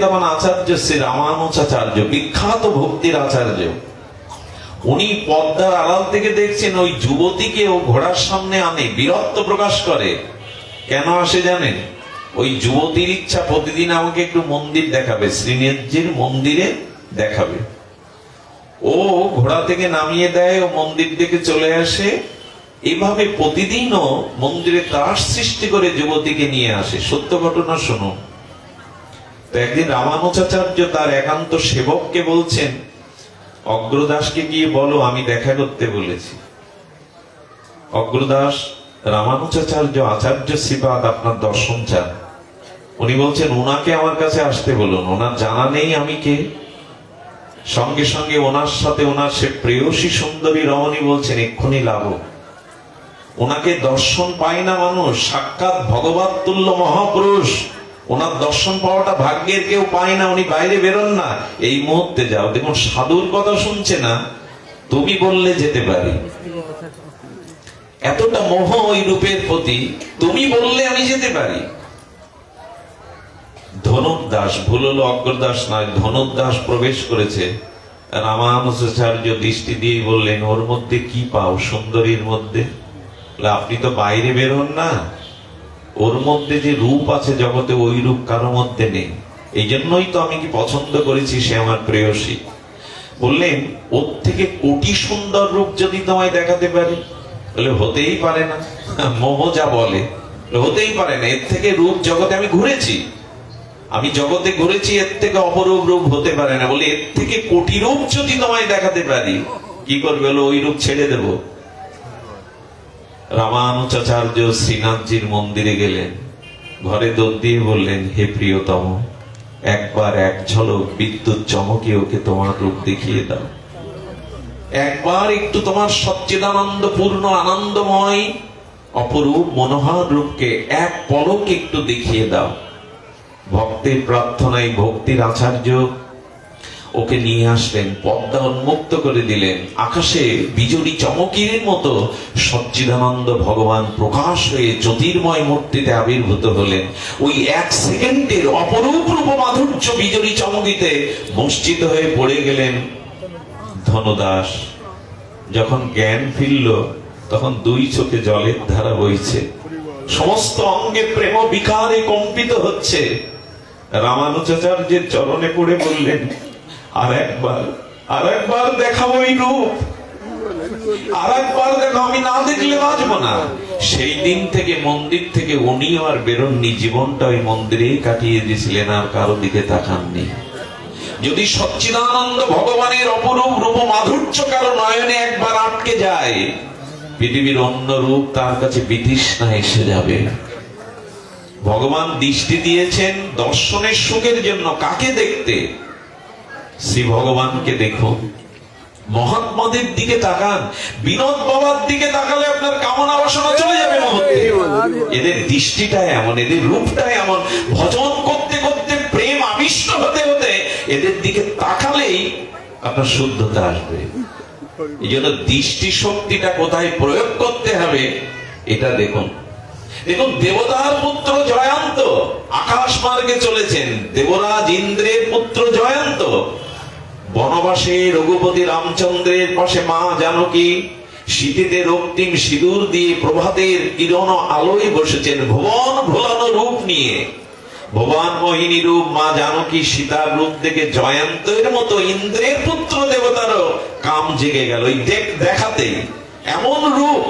তখন আচার্য শ্রী রামানুচাচার্য, বিখ্যাত ভক্তির আচার্য। উনি পদ্মার আড়াল থেকে দেখছেন ওই যুবতীকে ও ঘোড়ার সামনে আনে, বীরত্ব প্রকাশ করে। কেন আসে জানেন? ওই যুবতীর ইচ্ছা প্রতিদিন আমাকে একটু মন্দির দেখাবে শ্রীনেত্রীর মন্দিরে দেখাবে। ও ঘোড়া থেকে নামিয়ে দেয় ও মন্দির থেকে চলে আসে। এভাবে প্রতিদিনও মন্দিরে ত্রাস সৃষ্টি করে যুবতীকে নিয়ে আসে। সত্য ঘটনা শুনুন। একদিন রামানুচাচার্য তার একান্ত সেবককে বলছেন, অগ্রদাসকে গিয়ে বলো, আমি দেখা করতে বলেছি। অগ্রদাস রামানুচাচার্য আচার্য শ্রীপাদ আপনার দর্শন চান। উনি বলছেন, ওনাকে আমার কাছে আসতে বলুন, ওনার জানা নেই আমি কে? সঙ্গে সঙ্গে ওনার সাথে ওনার সে প্রেয়সী সুন্দরী রমণী বলছেন, এক্ষুনি লাভ ওনাকে দর্শন পায় না মানুষ, সাক্ষাৎ ভগবত তুল্য মহাপুরুষ। ওনার দর্শন পাওয়াটা ভাগ্যের কেউ পায় না, উনি বাইরে বেরোন না। এই মুহূর্তে যাও। দেখুন, সাধুর কথা শুনছে না, তুমি বললে যেতে পারি। এতটা মোহ ওই রূপের প্রতি, তুমি বললে আমি যেতে পারি। ধনুক দাস, ভুল হলো অগ্রদাস নয়, ধনুক দাস প্রবেশ করেছে। রামানুজাচার্য দৃষ্টি দিয়ে বললেন, ওর মধ্যে কি পাও সুন্দরীর মধ্যে? আপনি তো বাইরে বেরোন না ওর মধ্যে যে রূপ আছে জগতে ওই রূপ কারও মধ্যে নেই। এই জন্যই তো আমি কি পছন্দ করেছি সে আমার প্রেয়সী। বললেন, ওর থেকে কোটি সুন্দর রূপ যদি তোমায় দেখাতে পারি, বলে হতেই পারে না। মোহ যা বলে, হতেই পারে না। এর থেকে রূপ জগতে আমি ঘুরেছি। আমি জগতে ঘুরেছি, এর থেকে অপরূপ রূপ হতে পারে না। বলে, এর থেকে কোটি রূপ যদি তোমায় দেখাতে পারি, কি করবে ওই রূপ ছেড়ে দেব। রামানুচাচার্য শ্রীনাথজির মন্দিরে গেলেন। ঘরে দৌড় দিয়ে বললেন, হে প্রিয়তম, একবার এক ঝলক বিদ্যুৎ চমকে ওকে তোমার রূপ দেখিয়ে দাও। একবার একটু তোমার সচ্চিদানন্দ পূর্ণ আনন্দময়, অপরূপ, মনোহর রূপকে এক পলক একটু দেখিয়ে দাও। ভক্তের প্রার্থনায় ভক্তির আচার্য ওকে নিয়ে আসলেন, পদ্মা উন্মুক্ত করে দিলেন। আকাশে বিজলি চমকির মতো সচ্চিদানন্দ ভগবান প্রকাশ হয়ে জ্যোতির্ময় মূর্তিতে আবির্ভূত হলেন। ওই এক সেকেন্ডের অপরূপ রূপ মাধুর্য বিজলি চমকিতে বঞ্চিত হয়ে পড়ে গেলেন ধনদাস। যখন জ্ঞান ফিরল, তখন দুই চোখে জলের ধারা বইছে। সমস্ত অঙ্গে প্রেম বিকারে কম্পিত হচ্ছে। রামানুজাচার্যের চরণে পড়ে বললেন আর একবার আর একবার দেখাবো এই রূপ। আর একবার দেখো আমি না দেখলে বাঁচবো না। সেই দিন থেকে, মন্দির থেকে উনিও আর বেরোননি। জীবনটা ওই মন্দিরেই কাটিয়ে দিয়েছিলেন, আর কারও দিকে তাকাননি। যদি সচ্চিদানন্দ ভগবানের অপরূপ রূপ মাধুর্য কারও নয়নে একবার আটকে যায়, পৃথিবীর অন্য রূপ তার কাছে বিতৃষ্ণা এসে যাবে। ভগবান দৃষ্টি দিয়েছেন দর্শনের সুখের জন্য কাকে দেখতে? শ্রী ভগবানকে দেখুন মহাত্মাদের দিকে তাকান বিনোদ বাবার দিকে তাকালে আপনার কামনা বাসনা চলে যাবে এদের দৃষ্টিটা এমন এদের রূপটা এমন। ভজন করতে করতে প্রেম আবিষ্ট হতে হতে এদের দিকে তাকালেই আপনার শুদ্ধতা আসবে। এই জন্য দৃষ্টি শক্তিটা কোথায় প্রয়োগ করতে হবে এটা দেখুন। দেখুন দেবতার পুত্র জয়ন্ত আকাশ মার্গে চলেছেন। দেবরাজ ইন্দ্রের পুত্র জয়ন্ত বনবাসে রঘুপতি রামচন্দ্রের পাশে মা জানকী, শীতিতে রক্তিম সিঁদুর দিয়ে প্রভাতের কিরণ আলোয় বসেছেন ভুবন ভোলানো রূপ নিয়ে। ভগবান মোহিনী রূপ মা জানকী সীতার রূপ দেখে জয়ন্তের মতো ইন্দ্রের পুত্র দেবতারও কাম জেগে গেল। এই দেখ, দেখাতেই এমন রূপ।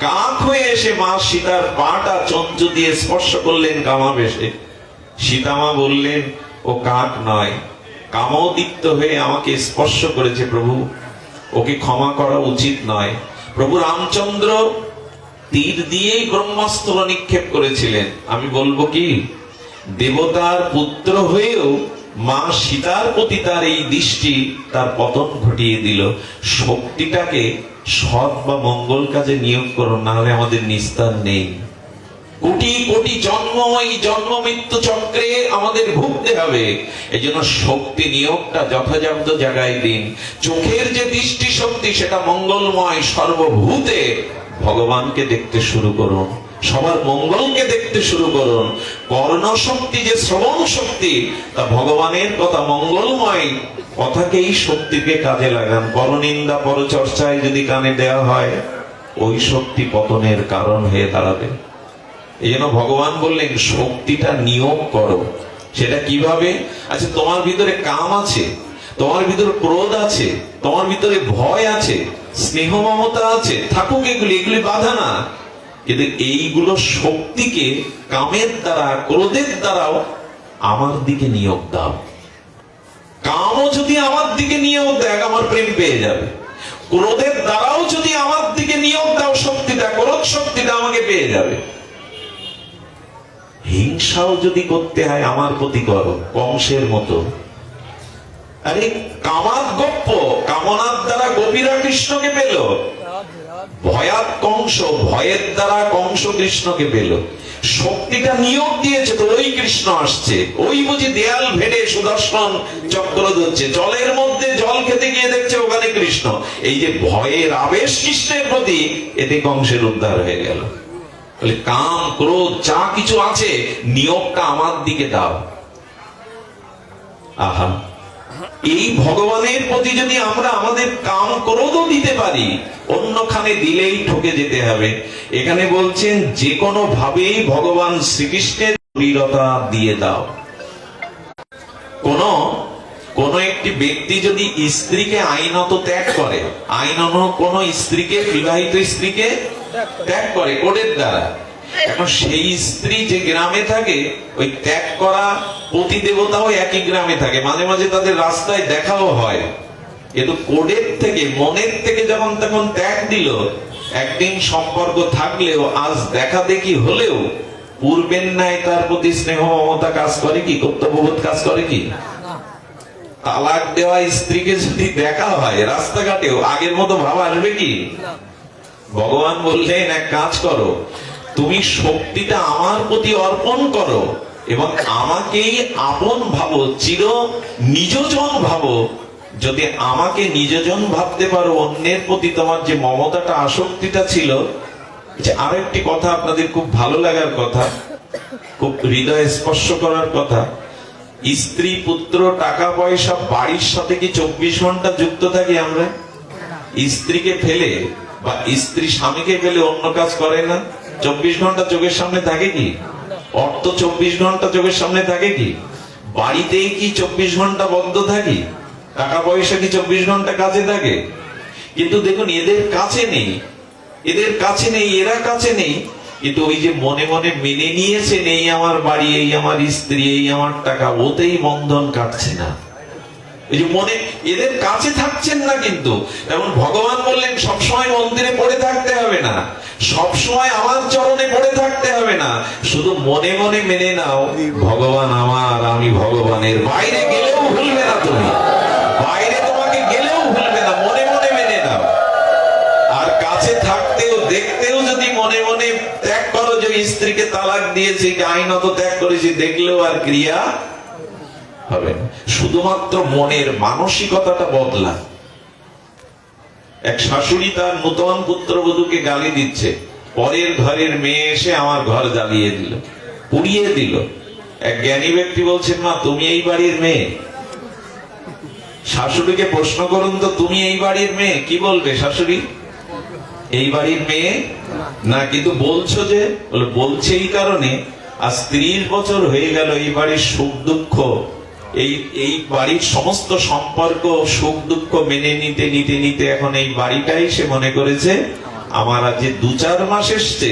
কাক হয়ে এসে মা সীতার পাটা চঞ্চ দিয়ে স্পর্শ করলেন কামাবেশে। সীতামা বললেন, ও কাক নয় কামোদীপ্ত হয়ে আমাকে স্পর্শ করেছে প্রভু। ওকে ক্ষমা করা উচিত নয়। প্রভু রামচন্দ্র তীর দিয়েই ব্রহ্মাস্ত্র নিক্ষেপ করেছিলেন। আমি বলব কি, দেবতার পুত্র হয়েও মা সীতার প্রতি তার এই দৃষ্টি তার পতন ঘটিয়ে দিল। শক্তিটাকে সৎ বা মঙ্গল কাজে নিয়োগ করো না হলে আমাদের নিস্তার নেই। কোটি কোটি জন্ম, এই জন্ম মৃত্যু চক্রে আমাদের ভুগতে হবে। এই জন্য শক্তি নিয়োগটা যথাযথ জায়গায় দিন। চোখের যে দৃষ্টি শক্তি সেটা মঙ্গলময় সর্বভূতে ভগবানকে দেখতে শুরু করুন। সবার মঙ্গলকে দেখতে শুরু করুন। কর্ণ শক্তি যে শ্রবণ শক্তি তা ভগবানের কথা মঙ্গলময় কথাকেই শক্তিকে কাজে লাগান। পরনিন্দা পরচর্চায় যদি কানে দেওয়া হয়, ওই শক্তি পতনের কারণ হয়ে দাঁড়াবে। এই জন্য ভগবান বললেন, শক্তিটা নিয়োগ করো। সেটা কীভাবে? আচ্ছা তোমার ভিতরে কাম আছে, তোমার ভিতরে ক্রোধ আছে, তোমার ভিতরে ভয় আছে, স্নেহ মমতা আছে। থাকুক এগুলি এগুলি বাধা না। কিন্তু এইগুলো শক্তিকে কামের দ্বারা, ক্রোধের দ্বারাও আমার দিকে নিয়োগ দাও। কামও যদি আমার দিকে নিয়োগ দেয় আমার প্রেম পেয়ে যাবে। ক্রোধের দ্বারাও যদি আমার দিকে নিয়োগ দাও, শক্তিটা, ক্রোধ শক্তিটা আমাকে পেয়ে যাবে। হিংসাও যদি করতে হয় আমার প্রতি করো, কংসের মতো। আরে, কামাত গপ্প, কামনার দ্বারা গোপীরা কৃষ্ণকে পেল। ভয়াত কংস, ভয়ের দ্বারা কংস কৃষ্ণকে পেল। শক্তিটা নিয়োগ দিয়েছে তো ওই কৃষ্ণ আসছে। ওই বুঝি দেয়াল ভেড়ে সুদর্শন চক্র ধরছে। জলের মধ্যে জল খেতে গিয়ে দেখছে ওখানে কৃষ্ণ। এই যে ভয়ের আবেশ কৃষ্ণের প্রতি, এতে কংসের উদ্ধার হয়ে গেল। বলে কাম, ক্রোধ, যা কিছু আছে, নিয়োগটা আমার দিকে দাও। আহা। এই ভগবানের প্রতি যদি আমরা আমাদের কাম, ক্রোধও দিতে পারি, অন্যখানে দিলেই ঠকে যেতে হবে। এখানে বলছেন যে কোনো ভাবেই ভগবান শ্রীকৃষ্ণের দিয়ে দাও। কোন কোন একটি ব্যক্তি যদি স্ত্রীকে আইনত ত্যাগ করে, আইনত কোন স্ত্রীকে, বিবাহিত স্ত্রীকে ত্যাগ করে কোডের দ্বারা, এখন সেই স্ত্রী যে গ্রামে থাকে, ওই ত্যাগ করা পতি দেবতাও একই গ্রামে থাকে। মাঝে মাঝে তাদের রাস্তায় দেখাও হয়। কিন্তু কোডের থেকে, মনের থেকে যখন তখন ত্যাগ দিল, একদিন সম্পর্ক থাকলেও, আজ দেখা দেখি হলেও, পূর্বের ন্যায় তার প্রতি স্নেহ মমতা কাজ করে কি? কর্তব্যবোধ কাজ করে কি? তালাক দেওয়া স্ত্রীকে যদি দেখা হয় রাস্তাঘাটেও, আগের মতো ভাব আসবে কি? ভগবান বললেন, এক কাজ করো, তুমি শক্তিটা আমার প্রতি অর্পণ করো এবং আমাকেই আপন ভাবো, চির নিজজন ভাবো। যদি আমাকে নিজজন ভাবতে পারো, অন্যের প্রতি তোমার যে মমতাটা, আসক্তিটা ছিল যে আরও একটি কথা আপনাদের খুব ভালো লাগার কথা, খুব হৃদয় স্পর্শ করার কথা। স্ত্রী, পুত্র, টাকা পয়সা, বাড়ির সাথে কি চব্বিশ ঘণ্টা যুক্ত থাকি আমরা? স্ত্রীকে ফেলে বা স্ত্রী স্বামীকে ফেলে অন্য কাজ করে না? চব্বিশ ঘণ্টা চোখের সামনে থাকে কি? অর্থ চব্বিশ ঘণ্টা চোখের সামনে থাকে কি? বাড়িতেই কি চব্বিশ ঘণ্টা বন্ধ থাকি? টাকা পয়সা কি চব্বিশ ঘণ্টা কাজে থাকে? কিন্তু দেখুন, এদের কাছে নেই। এদের কাছে নেই, এরা কাছে নেই। কিন্তু ওই যে মনে মনে মেনে নিয়েছেন, এই আমার বাড়ি, এই আমার স্ত্রী, এই আমার টাকা, ওতেই বন্ধন কাটছে না। এই যে মনে, এদের কাছে থাকছেন না কিন্তু। এবং ভগবান বললেন, সবসময় মন্দিরে পড়ে থাকতে হবে না। সবসময় আমার চরণে পড়ে থাকতে হবে না। শুধু মনে মনে মেনে নাও, ভগবান আমার, আমি ভগবানের বাইরে গেলেও ভুলবে না তুমি। দিয়েছি আইনত ত্যাগ করেছি, দেখলেও আর ক্রিয়া হবে শুধুমাত্র মনের মানসিকতাটা বদলা। এক শাশুড়ি তার নূতন পুত্রবধূকে গালি দিচ্ছে। পরের ঘরের মেয়ে এসে আমার ঘর জ্বালিয়ে দিল, পুড়িয়ে দিল। এক জ্ঞানী ব্যক্তি বলছেন, মা, তুমি এই বাড়ির মেয়ে? শাশুড়িকে প্রশ্ন করুন তো, তুমি এই বাড়ির মেয়ে? কি বলবে শাশুড়ি? এই বাড়ির মেয়ে না, কিন্তু বলছো যে বলছে এই কারণে। আজ ত্রিশ বছর হয়ে গেল এই বাড়ির সুখ দুঃখ। এই এই বাড়ির সমস্ত সম্পর্ক, সুখ দুঃখ মেনে নিতে নিতে নিতে এখন এই বাড়িটাই সে মনে করেছে। আমার যে দু চার মাস এসছে,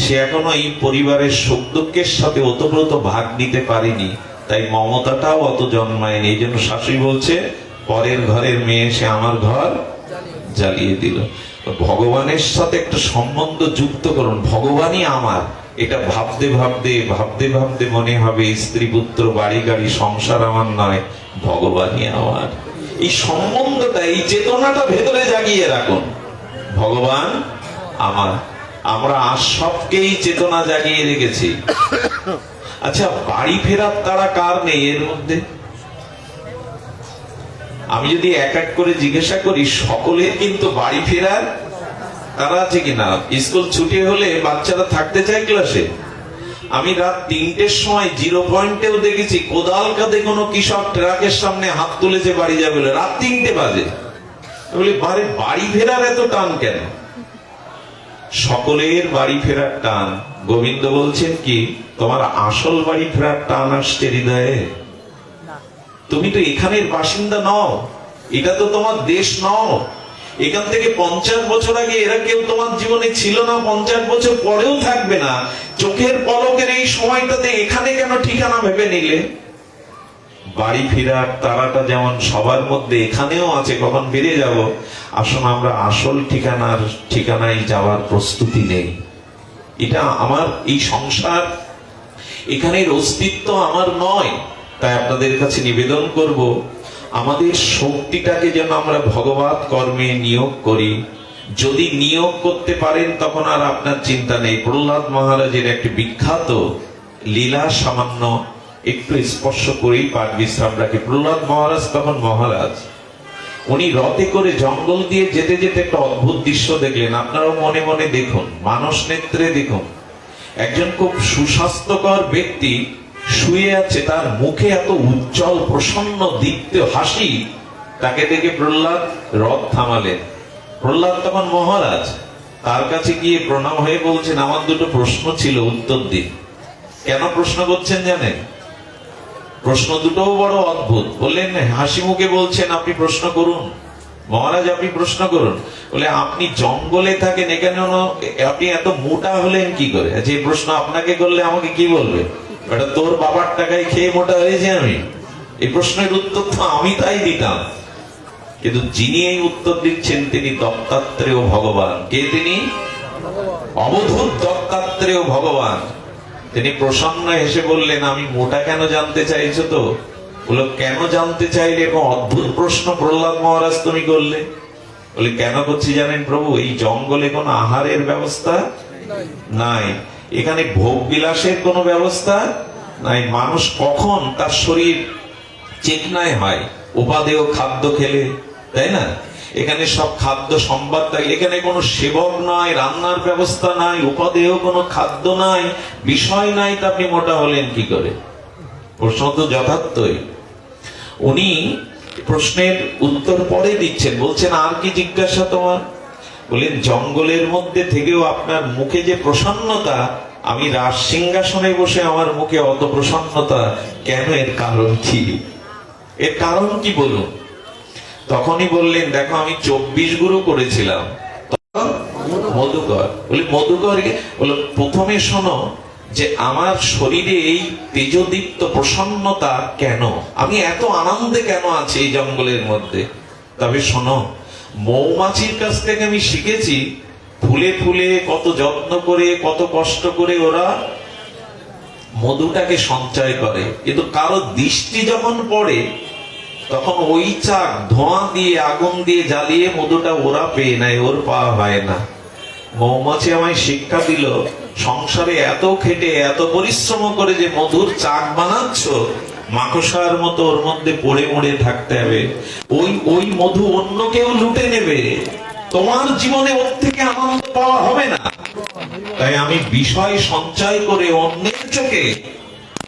সে এখনও এই পরিবারের সুখ দুঃখের সাথে ওতপ্রোত ভাগ নিতে পারেনি। তাই মমতাটাও অত জন্মায়নি। এই জন্য শাশুড়ি বলছে, পরের ঘরের মেয়ে, সে আমার ঘর। জ্বালিয়ে দিল। ভগবানের সাথে একটা সম্বন্ধ যুক্ত করুন। ভগবানই আমার। এটা ভাবতে ভাবতে ভাবতে ভাবতে মনে হবে, স্ত্রী, পুত্র, বাড়ি, গাড়ি, সংসার আমার নয়, ভগবানই আমার। এই সম্বন্ধটা, এই চেতনাটা ভেতরে জাগিয়ে রাখুন। ভগবান আমার। আমরা আর সবকেই চেতনা জাগিয়ে রেখেছি। আচ্ছা বাড়ি ফেরার তারা কার নেই এর মধ্যে? আমি যদি এক এক করে জিজ্ঞাসা করি, সকলের কিন্তু বাড়ি ফেরার তারা আছে কিনা? স্কুল ছুটি হলে বাচ্চারা থাকতে চায় ক্লাসে। আমি রাত তিনটের সময় জিরো পয়েন্টেও দেখেছি কোদাল কাঁধে কোনো কৃষক ট্রাকের সামনে হাত তুলেছে, বাড়ি যাবে রাত তিনটে বাজে। বলি, বারে, বাড়ি ফেরার এত টান কেন? সকলের বাড়ি ফেরার টান। গোবিন্দ বলছেন কি, তোমার আসল বাড়ি ফেরার টান আসছে হৃদয়ে। তুমি তো এখানের বাসিন্দা নও, এটা তো তোমার দেশ নও। এখান থেকে পঞ্চাশ বছর আগে এরা কেউ তোমার জীবনে ছিল না, পঞ্চাশ বছর পরেও থাকবে না। চোখের পলকের এই সময়টাতে এখানে কেন ঠিকানা ভেবে নিলে? বাড়ি ফেরার তারাটা যেমন সবার মধ্যে এখানেও আছে, কখন বেড়ে যাব? আসুন, আমরা আসল ঠিকানার ঠিকানায় যাওয়ার প্রস্তুতি নেই। এটা আমার এই সংসার, এখানের অস্তিত্ব আমার নয়। তাই আপনাদের কাছে নিবেদন করব, আমাদের শক্তিটাকে যেন আমরা ভগবত কর্মে নিয়োগ করি। যদি নিয়োগ করতে পারেন, তখন আর আপনার চিন্তা নেই। প্রহ্লাদ মহারাজের একটি বিখ্যাত লীলা সামান্য একটু স্পর্শ করেই পাঠ বিশ্রাম রাখে। প্রহ্লাদ মহারাজ তখন মহারাজ, উনি রথে করে জঙ্গল দিয়ে যেতে যেতে একটা অদ্ভুত দৃশ্য দেখলেন। আপনারাও মনে মনে দেখুন, মানস নেত্রে দেখুন, একজন খুব সুস্বাস্থ্যকর ব্যক্তি শুয়ে আছে, তার মুখে এত উজ্জ্বল প্রসন্ন দীপ্ত হাসি, তাকে দেখে প্রহ্লাদ রথ থামালেন। প্রহ্লাদ তখন মহারাজ, তার কাছে গিয়ে প্রণাম হয়ে বলছেন, আমার দুটো প্রশ্ন ছিল, উত্তর দিন। কেন প্রশ্ন করছেন জানেন? প্রশ্ন দুটোও বড় অদ্ভুত। বললেন, হাসি মুখে বলছেন, আপনি প্রশ্ন করুন। মহারাজ, আপনি প্রশ্ন করুন। বলে, আপনি জঙ্গলে থাকেন এখানে, আপনি এত মোটা হলেন কি করে? যে প্রশ্ন আপনাকে করলে আমাকে কি বলবে? তোর বাবার টাকায় খেয়ে মোটা হয়েছে আমি। এই প্রশ্নের উত্তর তো আমি তাই দিতাম। কিন্তু যিনি এই উত্তর দিচ্ছেন, তিনি দত্তাত্রেয় ভগবান। কে তিনি? অবধূত দত্তাত্রেয় ভগবান। তিনি প্রসন্ন হেসে বললেন, আমি মোটা কেন জানতে চাইছো তো? বলল কেন জানতে চাইলে এবং অদ্ভুত প্রশ্ন প্রহ্লাদ মহারাজ তুমি করলে? বলে, কেন করছি জানেন প্রভু? এই জঙ্গলে কোনো আহারের ব্যবস্থা নাই। এখানে ভোগ বিলাসের কোনো ব্যবস্থা নাই। মানুষ কখন তার শরীর চেতনায় হয়? উপাদেয় খাদ্য খেলে, তাই না? এখানে সব খাদ্য সম্বাদ থাকে এখানে কোনো সেবক নাই, রান্নার ব্যবস্থা নাই, উপাদেয় কোনো খাদ্য নাই, বিষয় নাই তা আপনি মোটা হলেন কি করে? প্রশ্ন তো যথার্থই। উনি প্রশ্নের উত্তর পরে দিচ্ছেন। বলছেন, আর কি জিজ্ঞাসা তোমার? বলেন, জঙ্গলের মধ্যে থেকেও আপনার মুখে যে প্রসন্নতা, আমি রাজ সিংহাসনে বসে আমার মুখে অত প্রসন্নতা কেন? এর কারণ কি? এর কারণ কি বলুন? তখনই বললেন, দেখো, আমি চব্বিশ গুরু করেছিলাম। মধুকর, বলি, মধুকর বলল, প্রথমে শোনো যে আমার শরীরে এই তেজদীপ্ত প্রসন্নতা কেন? আমি এত আনন্দে কেন আছি এই জঙ্গলের মধ্যে? তবে শোনো মৌমাছির কাছ থেকে আমি শিখেছি, ফুলে ফুলে কত যত্ন করে, কত কষ্ট করে ওরা মধুটাকে সঞ্চয় করে। কিন্তু কারও দৃষ্টি যখন পড়ে, তখন ওই চাক ধোঁয়া দিয়ে, আগুন দিয়ে জ্বালিয়ে মধুটা ওরা পেয়ে নেয়, ওর পাওয়া হয় না। মৌমাছি আমায় শিক্ষা দিল, সংসারে এত খেটে, এত পরিশ্রম করে যে মধুর চাক বানাচ্ছ মাকসার মতো ওর মধ্যে পড়ে মরে থাকতে হবে। ওই ওই মধু অন্য কেউ লুটে নেবে। তোমার জীবনে ওর থেকে আনন্দ পাওয়া হবে না। তাই আমি বিষয় সঞ্চয় করে অন্যের চোখে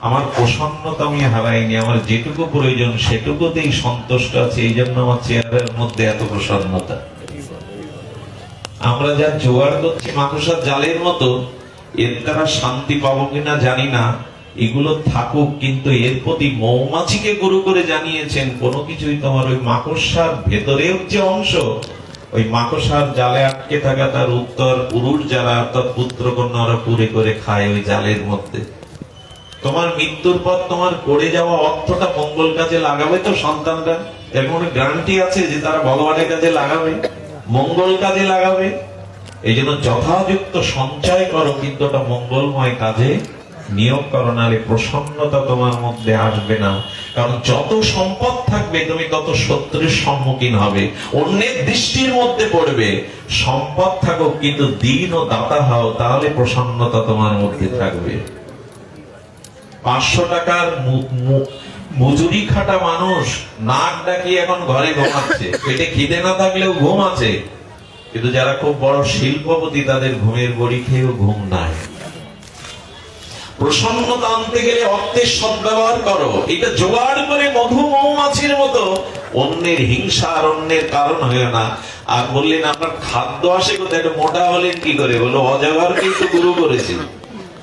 আমার প্রসন্নতা আমি হারাইনি। আমার যেটুকু প্রয়োজন সেটুকুতেই সন্তুষ্ট আছে। এই জন্য আমার চেয়ারের মধ্যে এত প্রসন্নতা। আমরা যা জোগাড় করছি মাকসার জালের মতো, এর দ্বারা শান্তি পাবো কিনা জানি না। এগুলো থাকুক, কিন্তু এর প্রতি মৌমাছিকে গুরু করে জানিয়েছেন, কোনো কিছুই তোমার ওই মাকড়সার ভেতরেও যে অংশ। ওই মাকড়সার জালে আটকে থাকা তার উত্তর পুরুষ যারা অর্থাৎ পুত্র কন্যারা পুরে করে খায় ওই জালের মধ্যে। তোমার মৃত্যুর পর তোমার করে যাওয়া অর্থটা মঙ্গল কাজে লাগাবে তো সন্তানরা? এর কোনো গ্যারান্টি আছে যে তারা ভগবানের কাজে লাগাবে, মঙ্গল কাজে লাগাবে। এই জন্য যথাযুক্ত সঞ্চয় করো, কিন্তু ওটা মঙ্গলময় কাজে নিয়োগ করো নাহলে প্রসন্নতা তোমার মধ্যে আসবে না। কারণ যত সম্পদ থাকবে, তুমি তত শত্রুর সম্মুখীন হবে। অন্যের দৃষ্টির মধ্যে পড়বে। সম্পদ থাকুক, কিন্তু দিন ও দাতা হও, তাহলে প্রসন্নতা তোমার মধ্যে থাকবে। পাঁচশো টাকার মজুরি খাটা মানুষ নাক ডাকিয়ে এখন ঘরে ঘুমাচ্ছে। পেটে খিদে না থাকলেও ঘুম আছে। কিন্তু যারা খুব বড় শিল্পপতি, তাদের ঘুমের বড়ি খেয়েও ঘুম নাই। প্রসন্নতা আনতে গেলে অর্থের সদ্ব্যবহার করো। এটা জোগাড় করে মধু মৌমাছির মতো। অন্যের হিংসা আর অন্যের কারণ হয়ে না। আর বললেন আপনার খাদ্য আসে কোথায়? মোটা হলেন কি করে? বলো অজাগরকেই তো গুরু করেছে।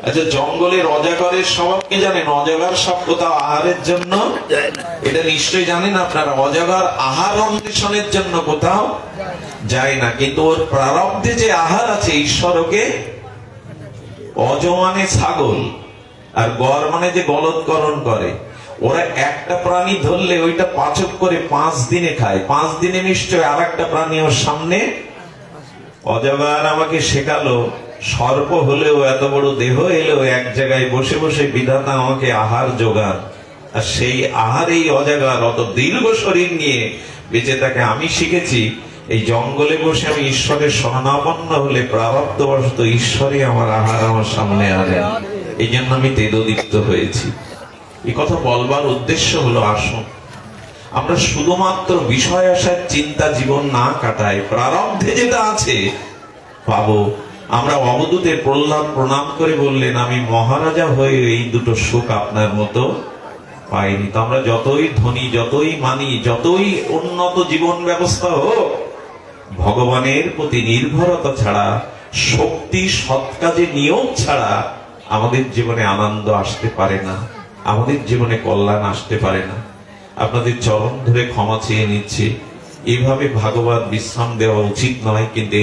আচ্ছা জঙ্গলের অজাগরের স্বভাব কি জানেন? অজাগর সব কোথাও আহারের জন্য? এটা নিশ্চয়ই জানেন আপনারা। অজাগর আহার অন্বেষণের জন্য কোথাও যায় না। কিন্তু ওর প্রারব্ধে যে আহার আছে ঈশ্বরকে অজমানে মানে ছাগল। আর গড় মানে যে গলৎকরণ করে, ওরা একটা প্রাণী ধরলে ওইটা পাচক করে পাঁচ দিনে খায়। পাঁচ দিনে নিশ্চয় আর একটা প্রাণী ওর সামনে অজগার আমাকে শেখালো, সর্প হলেও এত বড় দেহ এলেও এক জায়গায় বসে বসে বিধাতা আমাকে আহার যোগান। আর সেই আহার এই অজাগার অত দীর্ঘ শরীর নিয়ে বেঁচে থাকে আমি শিখেছি, এই জঙ্গলে বসে আমি ঈশ্বরের শরণাপন্ন হলে প্রারব্ধবশত ঈশ্বরই আমার আহার আমার সামনে আনেন। এই জন্য আমি তেদোদীপ্ত হয়েছি। এই কথা বলবার উদ্দেশ্য হলো, আসুন, আমরা শুধুমাত্র বিষয় আসার চিন্তা জীবন না কাটাই, প্রারব্ধে যেটা আছে, পাবো। আমরা অবদূতের প্রহ্লাদ প্রণাম করে বললেন, আমি মহারাজা হয়ে এই দুটো সুখ আপনার মতো পাইনি। তো আমরা যতই ধনী, যতই মানি, যতই উন্নত জীবন ব্যবস্থা হোক, ভগবানের প্রতি নির্ভরতা ছাড়া, শক্তি সৎ কাজে নিয়োগ ছাড়া আমাদের জীবনে আনন্দ আসতে পারে না, আমাদের জীবনে কল্যাণ আসতে পারে না। আপনাদের চরণ ধরে ক্ষমা চেয়ে নিচ্ছে। এভাবে ভাগবত বিশ্রাম দেওয়া উচিত নয়, কিন্তু